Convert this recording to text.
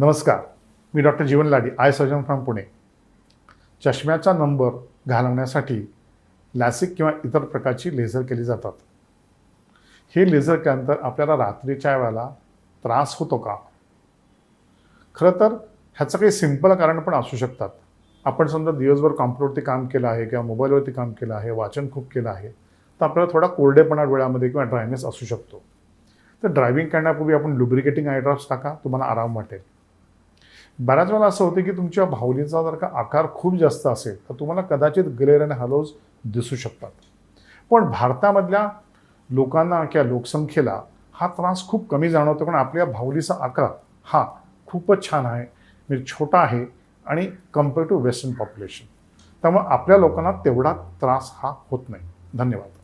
नमस्कार. मी doctor Jeevan Ladi eye surgeon from Pune. चष्म्याचा number घालवण्यासाठी LASIK किंवा इतर प्रकारची लेझर केली जातात. हे लेझर केल्यानंतर आपल्याला रात्रीच्या वेळेला त्रास होतो का? खरं तर ह्याचं काही सिंपल कारण पण असू शकतात. आपण समजा दिवसभर कॉम्प्युटरवरती काम केलं आहे किंवा मोबाईलवरती काम केलं आहे वाचन खूप केलं आहे तर आपल्याला थोडा कोरडेपणा डोळ्यामध्ये किंवा ड्रायनेस असू शकतो. तर ड्रायव्हिंग करण्यापूर्वी आपण लुब्रिकेटिंग आयड्रॉप्स टाका तुम्हाला आराम वाटेल. बऱ्याच वेळा असं होतं की तुमच्या भावलीचा जर का आकार खूप जास्त असेल तर तुम्हाला कदाचित ग्लेअर आणि हलोज दिसू शकतात. पण भारतामधल्या लोकांना किंवा लोकसंख्येला हा त्रास खूप कमी जाणवतो कारण आपल्या भावलीचा आकार हा खूपच छान आहे म्हणजे छोटा आहे आणि कंपेअर टू वेस्टर्न पॉप्युलेशन त्यामुळे आपल्या लोकांना तेवढा त्रास हा होत नाही. धन्यवाद.